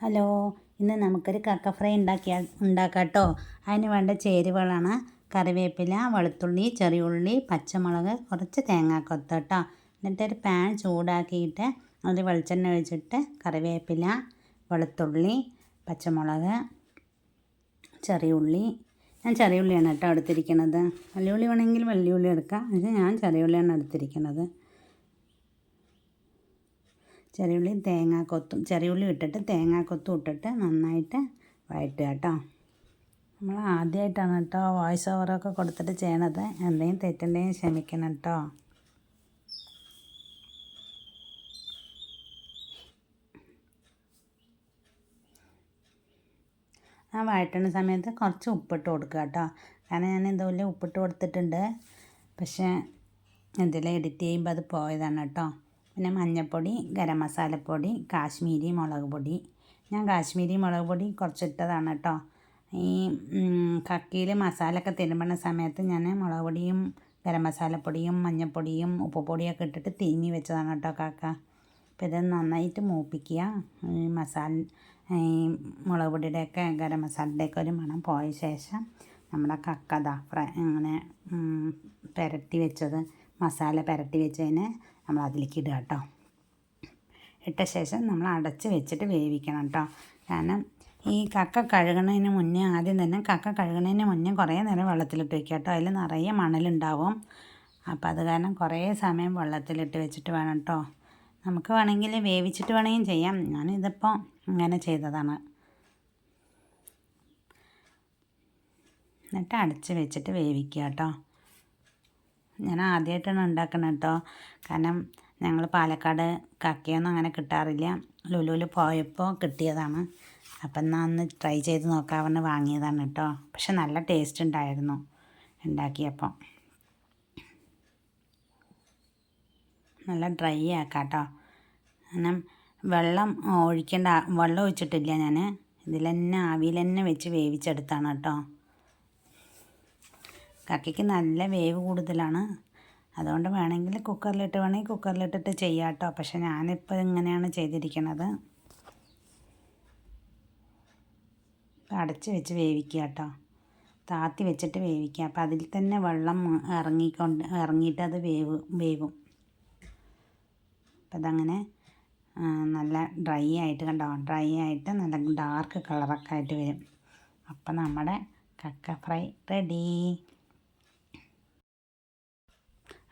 Hello ഇന്ന് നമുക്കൊരു കക്ക ഫ്രൈ ഉണ്ടാക്കിയ ഉണ്ടാക്കാം കേട്ടോ അതിന് വേണ്ട ചേരുവകളാണ് കറിവേപ്പില വെളുത്തുള്ളി ചെറിയുള്ളി പച്ചമുളക് കുറച്ച് തേങ്ങാക്കൊത്ത് കേട്ടോ. എന്നിട്ടൊരു പാൻ ചൂടാക്കിയിട്ട് അതിൽ വെളിച്ചെണ്ണ ഒഴിച്ചിട്ട് കറിവേപ്പില വെളുത്തുള്ളി പച്ചമുളക് ചെറിയുള്ളി. ഞാൻ ചെറിയുള്ളിയാണ് കേട്ടോ എടുത്തിരിക്കുന്നത് വലിയുള്ളി വേണമെങ്കിൽ വലിയുള്ളി എടുക്കാം. പക്ഷേ ഞാൻ ചെറിയുള്ളിയാണ് എടുത്തിരിക്കുന്നത് ചെറിയുള്ളി തേങ്ങാക്കൊത്തും ചെറിയുള്ളി ഇട്ടിട്ട് തേങ്ങാക്കൊത്തും ഇട്ടിട്ട് നന്നായിട്ട് വഴറ്റുക കേട്ടോ. നമ്മൾ ആദ്യമായിട്ടാണ് കേട്ടോ വോയിസ് ഓവറൊക്കെ കൊടുത്തിട്ട് ചെയ്യണത്. എന്തെങ്കിലും തെറ്റുണ്ടെങ്കിൽ ക്ഷമിക്കണം കേട്ടോ. ആ വഴറ്റുന്ന സമയത്ത് കുറച്ച് ഉപ്പിട്ട് കൊടുക്കുക കേട്ടോ. കാരണം ഞാൻ ഇതുപോലെ ഉപ്പിട്ട് കൊടുത്തിട്ടുണ്ട്. പക്ഷേ ഇതിൽ എഡിറ്റ് ചെയ്യുമ്പോൾ അത് പോയതാണ് കേട്ടോ. പിന്നെ മഞ്ഞൾപ്പൊടി ഗരം മസാലപ്പൊടി കാശ്മീരി മുളക് പൊടി. ഞാൻ കാശ്മീരി മുളക് പൊടി കുറച്ചിട്ടതാണ് കേട്ടോ ഈ കക്കിയിൽ മസാലയൊക്കെ തിരുമ്പണ സമയത്ത് ഞാൻ മുളക് പൊടിയും ഗരം മസാലപ്പൊടിയും മഞ്ഞൾപ്പൊടിയും ഉപ്പുപൊടിയൊക്കെ ഇട്ടിട്ട് തിരുമ്മി വെച്ചതാണ് കേട്ടോ കാക്ക. അപ്പോൾ ഇത് നന്നായിട്ട് മൂപ്പിക്കുക. ഈ മസാല ഈ മുളക് പൊടിയുടെയൊക്കെ ഗരം മസാലയുടെയൊക്കെ ഒരു മണം പോയ ശേഷം നമ്മുടെ കക്ക ദാ ഫ്രൈ അങ്ങനെ പുരട്ടി വെച്ചത് മസാല പുരട്ടി വെച്ചതിന് നമ്മൾ അതിലേക്ക് ഇടുക കേട്ടോ ഇട്ട ശേഷം നമ്മൾ അടച്ച് വെച്ചിട്ട് വേവിക്കണം കേട്ടോ കാരണം ഈ കക്ക കഴുകണതിന് മുന്നേ ആദ്യം തന്നെ കക്ക കഴുകണതിന് മുന്നേ കുറേ നേരം വെള്ളത്തിലിട്ട് വെക്കുക കേട്ടോ അതിൽ നിറയെ മണലുണ്ടാവും. അപ്പോൾ അത് കാരണം കുറേ സമയം വെള്ളത്തിലിട്ട് വെച്ചിട്ട് വേണം കേട്ടോ നമുക്ക് വേണമെങ്കിൽ വേവിച്ചിട്ട് വേണമെങ്കിൽ ചെയ്യാം. ഞാനിതിപ്പോൾ ഇങ്ങനെ ചെയ്തതാണ്. എന്നിട്ട് അടച്ച് വെച്ചിട്ട് വേവിക്കുക കേട്ടോ ഞാൻ ആദ്യമായിട്ടാണ് ഉണ്ടാക്കുന്നത് കേട്ടോ കാരണം ഞങ്ങൾ പാലക്കാട് കക്കയൊന്നും അങ്ങനെ കിട്ടാറില്ല. ലുലുവിൽ പോയപ്പോൾ കിട്ടിയതാണ്. അപ്പം എന്നാൽ ഒന്ന് ട്രൈ ചെയ്ത് നോക്കാമെന്ന് വാങ്ങിയതാണ് കേട്ടോ പക്ഷെ നല്ല ടേസ്റ്റ് ഉണ്ടായിരുന്നു ഉണ്ടാക്കിയപ്പോൾ നല്ല ഡ്രൈ ആക്കാം കേട്ടോ കാരണം വെള്ളം ഒഴിക്കേണ്ട വെള്ളം ഒഴിച്ചിട്ടില്ല ഞാൻ ഇതിൽ തന്നെ ആവിയിൽ തന്നെ വെച്ച് വേവിച്ചെടുത്താണ് കേട്ടോ കക്കയ്ക്ക് നല്ല വേവ് കൂടുതലാണ്. അതുകൊണ്ട് വേണമെങ്കിൽ കുക്കറിലിട്ട് വേണമെങ്കിൽ കുക്കറിലിട്ടിട്ട് ചെയ്യാം കേട്ടോ പക്ഷെ ഞാനിപ്പോൾ ഇങ്ങനെയാണ് ചെയ്തിരിക്കുന്നത് അടച്ച് വെച്ച് വേവിക്കുക കേട്ടോ. താത്തി വെച്ചിട്ട് വേവിക്കുക. അപ്പോൾ അതിൽ തന്നെ വെള്ളം ഇറങ്ങിക്കൊണ്ട് ഇറങ്ങിയിട്ട് അത് വേവ് വേവും. അപ്പം അതങ്ങനെ നല്ല ഡ്രൈ ആയിട്ട് കണ്ടോ? ഡ്രൈ ആയിട്ട് നല്ല ഡാർക്ക് കളറൊക്കെ ആയിട്ട് വരും. അപ്പം നമ്മുടെ കക്ക ഫ്രൈ റെഡി.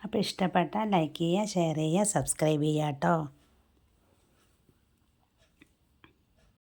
അപ്പോൾ ഇഷ്ടപ്പെട്ടാൽ ലൈക്ക് ചെയ്യുക ഷെയർ ചെയ്യുക സബ്സ്ക്രൈബ് ചെയ്യുക കേട്ടോ.